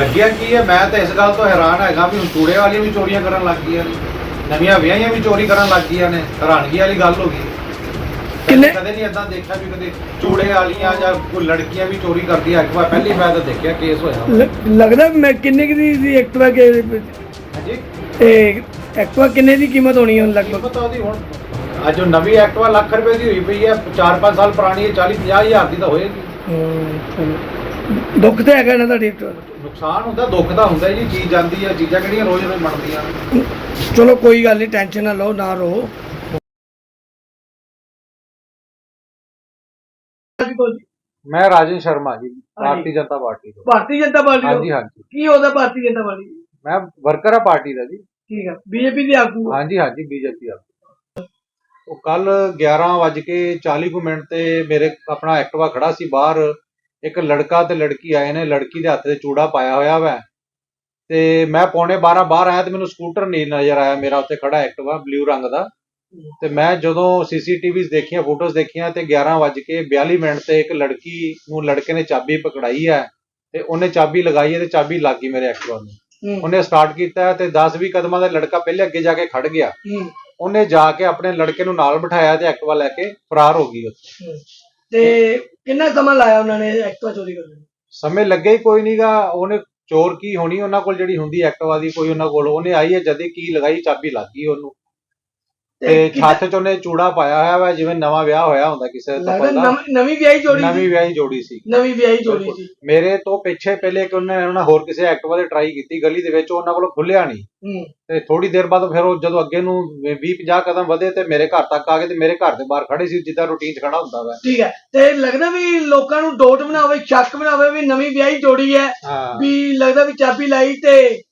ਲੱਗਿਆ ਕੀ ਹੈ? ਮੈਂ ਤਾਂ ਇਸ ਗੱਲ ਤੋਂ ਹੈਰਾਨ ਹੈਗਾ ਵੀ ਹੁਣ ਚੂੜੇ ਵਾਲੀਆਂ ਵੀ ਚੋਰੀਆਂ ਕਰਨ ਲੱਗ ਗਈਆਂ ਨੇ। ਨਵੀਆਂ ਵਿਆਹੀਆਂ ਵੀ ਚੋਰੀ ਕਰਨ ਲੱਗ ਗਈਆਂ ਨੇ। ਹੈਰਾਨਗੀ ਵਾਲੀ ਗੱਲ ਹੋ ਗਈ। ਕਿੰਨੇ- ਕਦੇ ਨਹੀਂ ਇਦਾਂ ਦੇਖਿਆ ਵੀ ਕਦੇ ਚੂੜੇ ਵਾਲੀਆਂ ਜਾਂ ਕੋਈ ਲੜਕੀਆਂ ਵੀ ਚੋਰੀ ਕਰਦੀਆਂ ਇੱਕ ਵਾਰ ਪਹਿਲੀ ਮੈਂ ਤਾਂ ਦੇਖਿਆ ਕੇਸ ਹੋਇਆ। ਲੱਗਦਾ ਮੈਂ ਕਿੰਨੇ ਕੁ ਦੀ ਐਕਟਿਵਾ ਕੇ ਹਾਂਜੀ? ਇਹ ਐਕਟਿਵਾ ਕਿੰਨੇ ਦੀ ਕੀਮਤ ਹੋਣੀ ਹੁਣ ਲਗਭਗ? ਪਤਾ ਉਹਦੀ ਹੁਣ ਅੱਜ ਉਹ ਨਵੀਂ ਐਕਟਿਵਾ ਲੱਖ ਰੁਪਏ ਦੀ ਹੋਈ ਪਈ ਹੈ। 4-5 ਸਾਲ ਪੁਰਾਣੀ ਹੈ 40-50 ਹਜ਼ਾਰ ਦੀ ਤਾਂ ਹੋਏਗੀ। ਦੁੱਖ ਤੇ ਹੈਗਾ ਨਾ ਤੁਹਾਡੀ ਐਕਟਿਵਾ ਦਾ। ਨੁਕਸਾਨ ਹੁੰਦਾ ਦੁੱਖ ਦਾ ਹੁੰਦਾ ਜੀ ਚੀਜ਼ ਜਾਂਦੀ ਹੈ ਚੀਜ਼ਾਂ ਕਿਹੜੀਆਂ ਰੋਜ਼-ਰੋਜ਼ ਬਣਦੀਆਂ ਨੇ। ਚਲੋ ਕੋਈ ਗੱਲ ਨਹੀਂ ਟੈਨਸ਼ਨ ਨਾ ਲਓ ਨਾ ਰੋ ਮੈਂ ਰਾਜਨ ਸ਼ਰਮਾ ਜੀ ਭਾਰਤੀ ਜਨਤਾ ਪਾਰਟੀ ਤੋਂ। ਭਾਰਤੀ ਜਨਤਾ ਪਾਰਟੀ ਹਾਂਜੀ ਹਾਂਜੀ। ਕੀ ਉਹਦਾ ਭਾਰਤੀ ਜਨਤਾ ਪਾਰਟੀ? ਮੈਂ ਵਰਕਰ ਆ ਪਾਰਟੀ ਦਾ ਜੀ। ਠੀਕ ਹੈ ਬੀਜੇਪੀ ਦੇ ਆਗੂ ਹਾਂਜੀ ਹਾਂਜੀ ਬੀਜੇਪੀ ਆ ਉਹ ਕੱਲ 11:40 ਕੁ ਮਿੰਟ ਤੇ ਮੇਰੇ ਆਪਣਾ ਐਕਟਿਵਾ ਖੜਾ ਸੀ ਬਾਹਰ। ਇੱਕ ਲੜਕਾ ਤੇ ਲੜਕੀ ਆਏ ਨੇ ਲੜਕੀ ਦੇ ਹੱਥ ਤੇ ਚੂੜਾ ਪਾਇਆ ਹੋਇਆ ਵੈ। ਤੇ ਮੈਂ ਪੌਣੇ 12 ਬਾਹਰ ਆਇਆ ਤੇ ਮੈਨੂੰ ਸਕੂਟਰ ਨਹੀਂ ਨਜ਼ਰ ਆਇਆ ਮੇਰਾ ਉੱਤੇ ਖੜਾ ਐਕਟਿਵਾ ਬਲੂ ਰੰਗ ਦਾ। ਤੇ ਮੈਂ ਜਦੋਂ ਸੀਸੀਟੀਵੀਜ਼ ਦੇਖੀਆਂ ਫੋਟੋਜ਼ ਦੇਖੀਆਂ ਤੇ 11:42 ਮਿੰਟ ਤੇ ਇੱਕ ਲੜਕੀ ਨੂੰ ਲੜਕੇ ਨੇ ਚਾਬੀ ਪਕੜਾਈ ਹੈ ਤੇ ਉਹਨੇ ਚਾਬੀ ਲਗਾਈ ਹੈ ਤੇ ਚਾਬੀ ਲੱਗ ਗਈ ਮੇਰੇ ਐਕਟਿਵਾ ਨੂੰ ਉਹਨੇ ਸਟਾਰਟ ਕੀਤਾ ਤੇ 10-20 ਕਦਮਾਂ ਦਾ ਲੜਕਾ ਪਹਿਲੇ ਅੱਗੇ ਜਾ ਕੇ ਖੜ ਗਿਆ। ਉਹਨੇ ਜਾ ਕੇ ਆਪਣੇ ਲੜਕੇ ਨੂੰ ਨਾਲ ਬਿਠਾਇਆ ਤੇ ਐਕਟਿਵਾ ਲੈ ਕੇ ਫਰਾਰ ਹੋ ਗਈ ਉੱਥੇ। ਤੇ ਕਿੰਨਾ ਸਮਾਂ ਲਾਇਆ ਉਹਨਾਂ ਨੇ ਐਕਟਿਵਾ ਚੋਰੀ ਕਰਨ ਨੂੰ? ਸਮੇਂ ਲੱਗਿਆ ਹੀ ਕੋਈ ਨਹੀਂਗਾ ਉਹਨੇ ਚੋਰ ਕੀ ਹੋਣੀ, ਉਹਨਾਂ ਕੋਲ ਜਿਹੜੀ ਹੁੰਦੀ ਐਕਟਿਵਾ ਦੀ ਕੋਈ ਉਹਨਾਂ ਕੋਲ, ਉਹਨੇ ਆਈ ਹੈ, ਜਦੇ ਕੀ ਲਗਾਈ, ਚਾਬੀ ਲੱਗ ਗਈ ਉਹਨੂੰ। ਤੇ ਛੱਤ 'ਚ ਉਹਨੇ ਚੂੜਾ ਪਾਇਆ ਹੋਇਆ ਵਾ ਜਿਵੇਂ ਨਵਾਂ ਵਿਆਹ ਹੋਇਆ ਹੁੰਦਾ ਕਿਸੇ ਲੱਗਦਾ ਦਾ ਨਵੀਂ- ਨਵੀਂ ਵਿਆਹੀ ਜੋੜੀ ਨਵੀਂ ਸੀ। ਵਿਆਹੀ ਜੋੜੀ ਸੀ। ਨਵੀਂ ਵਿਆਹੀ ਜੋੜੀ ਸੀ। ਮੇਰੇ ਤੋਂ ਪਿੱਛੇ ਪਹਿਲੇ ਕਿ ਉਹਨੇ ਉਹਨਾਂ ਹੋਰ ਕਿਸੇ ਐਕਟਿਵਾ ਦੇ ਟਰਾਈ ਕੀਤੀ ਗਲੀ ਦੇ ਵਿੱਚ ਉਹਨਾਂ ਕੋਲੋਂ ਖੁੱਲਿਆ ਨਹੀਂ। ਹੂੰ। ਤੇ ਥੋੜੀ ਦੇਰ ਬਾਅਦ ਫਿਰ ਉਹ ਜਦੋਂ ਅੱਗੇ ਨੂੰ 20 50 ਕਦਮ ਵਧੇ ਤੇ ਮੇਰੇ ਘਰ ਤੱਕ ਆ ਗਏ ਤੇ ਮੇਰੇ ਘਰ ਦੇ ਬਾਹਰ ਖੜੇ ਸੀ ਜਿੱਦਾਂ ਰੂਟੀਨ 'ਚ ਖੜਾ ਹੁੰਦਾ ਵਾ। ਠੀਕ ਹੈ। ਤੇ ਲੱਗਦਾ ਵੀ ਲੋਕਾਂ ਨੂੰ ਡੋਟ ਬਣਾਵੇ ਸ਼ੱਕ ਬਣਾਵੇ ਵੀ ਨਵੀਂ ਵਿਆਹੀ ਜੋੜੀ ਹੈ। ਹਾਂ। ਵੀ ਲੱਗਦਾ ਵੀ ਚਾਬੀ ਲਾਈ ਤੇ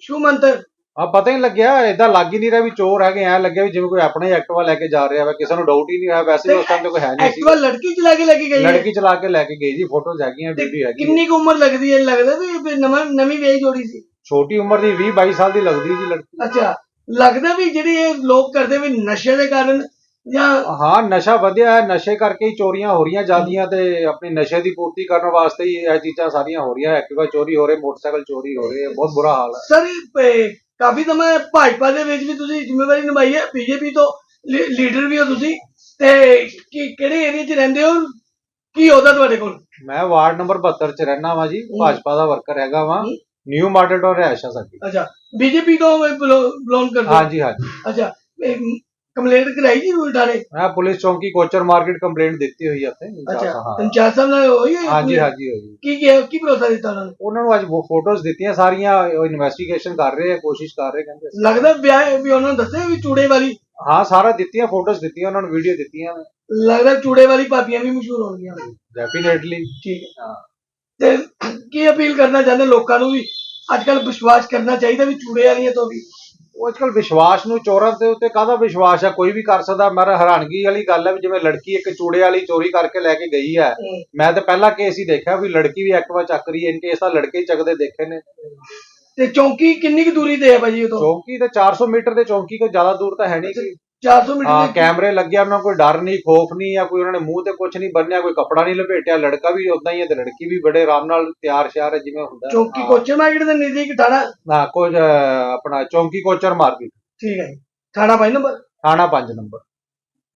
ਸ਼ੂ ਮੰਤਰ ਆ ਪਤਾ ਹੀ ਲੱਗਿਆ ਏਦਾਂ ਲੱਗ ਹੀ ਨਹੀਂ ਰਿਹਾ ਵੀ ਚੋਰ ਹੈਗੇ ਐ ਲੱਗਿਆ ਵੀ ਜਿਵੇਂ ਕੋਈ ਆਪਣੇ ਐਕਟਿਵਾ ਲੈ ਕੇ ਜਾ ਰਿਹਾ ਵਾ ਕਿਸੇ ਨੂੰ ਡਾਊਟ ਹੀ ਨਹੀਂ ਹੋਇਆ ਵੈਸੇ ਉਸ ਟਾਈਮ ਤੇ ਕੋਈ ਹੈ ਨਹੀਂ ਸੀ। ਐਕਟਿਵਾ ਲੜਕੀ ਚਲਾ ਕੇ ਲੈ ਕੇ ਗਈ ਹੈ। ਲੜਕੀ ਚਲਾ ਕੇ ਲੈ ਕੇ ਗਈ ਜੀ ਫੋਟੋਜ਼ ਹੈਗੀਆਂ ਵੀਡੀਓ ਹੈਗੀ। ਕਿੰਨੀ ਕੁ ਉਮਰ ਲੱਗਦੀ ਹੈ ਲੱਗਦਾ ਵੀ ਨਵਾਂ ਨਵੀਂ ਵਿਆਹੀ ਜੋੜੀ ਸੀ? ਛੋਟੀ ਉਮਰ ਦੀ 20 22 ਸਾਲ ਦੀ ਲੱਗਦੀ ਜੀ ਲੜਕੀ। ਅੱਛਾ ਲੱਗਦਾ ਵੀ ਜਿਹੜੇ ਇਹ ਲੋਕ ਕਰਦੇ ਵੀ ਨਸ਼ੇ ਦੇ ਕਾਰਨ ਜਾਂ ਹਾਂ ਨਸ਼ਾ ਵਧਿਆ ਹੈ ਨਸ਼ੇ ਕਰਕੇ ਹੀ ਚੋਰੀਆਂ ਹੋ ਰਹੀਆਂ ਜਾਂਦੀਆਂ ਤੇ ਆਪਣੀ ਨਸ਼ੇ ਦੀ ਪੂਰਤੀ ਕਰਨ ਵਾਸਤੇ ਹੀ ਇਹ ਚੀਜ਼ਾਂ ਸਾਰੀਆਂ ਹੋ ਰਹੀਆਂ ਐਕਟਿਵਾ ਚੋਰੀ ਹੋ ਰਹੇ ਮੋਟਰਸਾਈਕਲ ਚੋਰੀ ਹੋ ਰਹੇ ਬਹੁਤ ਬੁਰਾ ਹਾਲ ਹੈ। ਸਰ ਕਾਫੀ ਸਮਾਂ ਭਾਜਪਾ ਦੇ ਵਿੱਚ ਵੀ ਤੁਸੀਂ ਜ਼ਿੰਮੇਵਾਰੀ ਨਿਭਾਈ ਹੈ। ਬੀਜੇਪੀ ਤੋਂ ਲੀਡਰ ਵੀ ਹੋ ਤੁਸੀਂ। ਤੇ ਕੀ ਕਿਹੜੇ ਏਰੀਆ 'ਚ ਰਹਿੰਦੇ ਹੋ? ਕੀ ਉਹਦਾ ਤੁਹਾਡੇ ਕੋਲ? ਮੈਂ ਵਾਰਡ ਨੰਬਰ 72 ਚ ਰਹਿਣਾ ਵਾਂ ਜੀ। ਭਾਜਪਾ ਦਾ ਵਰਕਰ ਹੈਗਾ ਵਾਂ। ਹੂੰ। ਨਿਊ ਮਾਡਲ ਟਾਊਨ ਰਹਿਸ਼ਾ ਸਾਡੀ। ਅੱਛਾ। ਬੀਜੇਪੀ ਤੋਂ ਬਿਲੋਂਗ ਕਰਦੇ ਹੋ? ਹਾਂਜੀ ਹਾਂਜੀ। ਅੱਛਾ। ਕੰਪਲੇਂਟ ਕਰਾਈ ਜੀ ਉਲਟਾਰੇ ਮੈਂ ਪੁਲਿਸ ਚੌਂਕੀ ਕੋਚਰ ਮਾਰਕੀਟ ਕੰਪਲੇਂਟ ਦਿੱਤੀ ਹੋਈ ਹੈ ਉੱਥੇ ਅੱਛਾ ਹਾਂ ਪੰਚਾਇਤ ਸਾਹਿਬ ਨਾਲ ਹੋਈ ਹੈ ਹਾਂਜੀ ਹਾਂਜੀ ਹੋਈ। ਕੀ ਕੀ ਕੀ ਭਰੋਸਾ ਦਿੱਤਾ ਉਹਨਾਂ ਨੂੰ? ਉਹਨਾਂ ਨੂੰ ਅੱਜ ਫੋਟੋਜ਼ ਦਿੱਤੀਆਂ ਸਾਰੀਆਂ ਉਹ ਇਨਵੈਸਟੀਗੇਸ਼ਨ ਕਰ ਰਹੇ ਆ ਕੋਸ਼ਿਸ਼ ਕਰ ਰਹੇ ਕਹਿੰਦੇ। ਲੱਗਦਾ ਵਿਆਹ ਵੀ ਉਹਨਾਂ ਨੂੰ ਦੱਸਿਆ ਵੀ ਚੂੜੇ ਵਾਲੀ? ਹਾਂ ਸਾਰਾ ਦਿੱਤੀਆਂ ਫੋਟੋਜ਼ ਦਿੱਤੀਆਂ ਉਹਨਾਂ ਨੂੰ ਵੀਡੀਓ ਦਿੱਤੀਆਂ ਲੱਗਦਾ ਚੂੜੇ ਵਾਲੀ ਭਾਬੀਆਂ ਵੀ ਮਸ਼ਹੂਰ ਹੋਣਗੀਆਂ। ਡੈਫੀਨੇਟਲੀ ਠੀਕ ਹੈ। ਹਾਂ ਤੇ ਕੀ ਅਪੀਲ ਕਰਨਾ ਚਾਹੁੰਦੇ ਲੋਕਾਂ ਨੂੰ ਵੀ ਅੱਜ ਕੱਲ ਵਿਸ਼ਵਾਸ ਕਰਨਾ ਚਾਹੀਦਾ ਵੀ ਚੂੜੇ ਵਾਲੀਆਂ ਤੋਂ ਵੀ? ਉਹ ਅੱਜਕੱਲ ਵਿਸ਼ਵਾਸ ਨੂੰ ਚੋਰਾਂ ਦੇ ਉੱਤੇ ਕਾਹਦਾ ਵਿਸ਼ਵਾਸ ਹੈ ਕੋਈ ਵੀ ਕਰ ਸਕਦਾ। ਮੇਰਾ ਹੈਰਾਨਗੀ ਵਾਲੀ ਗੱਲ ਹੈ ਵੀ ਜਿਵੇਂ ਲੜਕੀ ਇੱਕ ਚੂੜੇ ਵਾਲੀ ਚੋਰੀ ਕਰਕੇ ਲੈ ਕੇ ਗਈ ਹੈ। ਮੈਂ ਤਾਂ ਪਹਿਲਾ ਕੇਸ ਹੀ ਦੇਖਿਆ ਵੀ ਲੜਕੀ ਵੀ ਐਕਟਿਵਾ ਚੱਕ ਰਹੀ ਹੈ। ਇਨ ਕੇਸ ਤਾਂ ਲੜਕੇ ਚੱਕਦੇ ਦੇਖੇ ਨੇ। ਤੇ ਚੌਂਕੀ ਕਿੰਨੀ ਕੁ ਦੂਰੀ ਤੇ ਹੈ ਭਾਜੀ ਉਹ ਤੋਂ ਚੌਂਕੀ ਤੇ 400 ਮੀਟਰ ਦੇ ਚੌਂਕੀ ਕੋਈ ਜ਼ਿਆਦਾ ਦੂਰ ਤਾਂ ਹੈ ਨਹੀਂ 400 ਮੀਟਰ ਹਾਂ ਦੀ- ਕੈਮਰੇ ਲੱਗੇ ਆ, ਉਹਨਾਂ ਨੂੰ ਕੋਈ ਡਰ ਨਹੀਂ ਖੋਫ ਨਹੀਂ ਜਾਂ ਕੋਈ ਉਹਨਾਂ ਨੇ ਮੂੰਹ ਤੇ ਕੁਝ ਨਹੀਂ ਬੰਨਿਆ ਕੋਈ ਕੱਪੜਾ ਨਹੀਂ ਲਪੇਟਿਆ ਲੜਕਾ ਵੀ ਉਦਾਂ ਹੀ ਹੈ ਤੇ ਲੜਕੀ ਵੀ ਬੜੇ ਆਰਾਮ ਨਾਲ ਤਿਆਰ ਸ਼ਿਆਰ ਹੈ ਜਿਵੇਂ ਹੁੰਦਾ ਹੈ। ਚੌਂਕੀ ਹਾਂ। ਕੋਚਰ ਮਾਰਕੀਟ ਦੇ ਨਜ਼ਦੀਕ ਥਾਣਾ ਨਾ ਕੁਝ ਅਹ, ਆਪਣਾ ਚੌਂਕੀ ਕੋਚਰ ਮਾਰਕੀਟ ਠੀਕ ਹੈ ਜੀ। ਥਾਣਾ ਭਾਈ ਨੰਬਰ ਥਾਣਾ 5 ਨੰਬਰ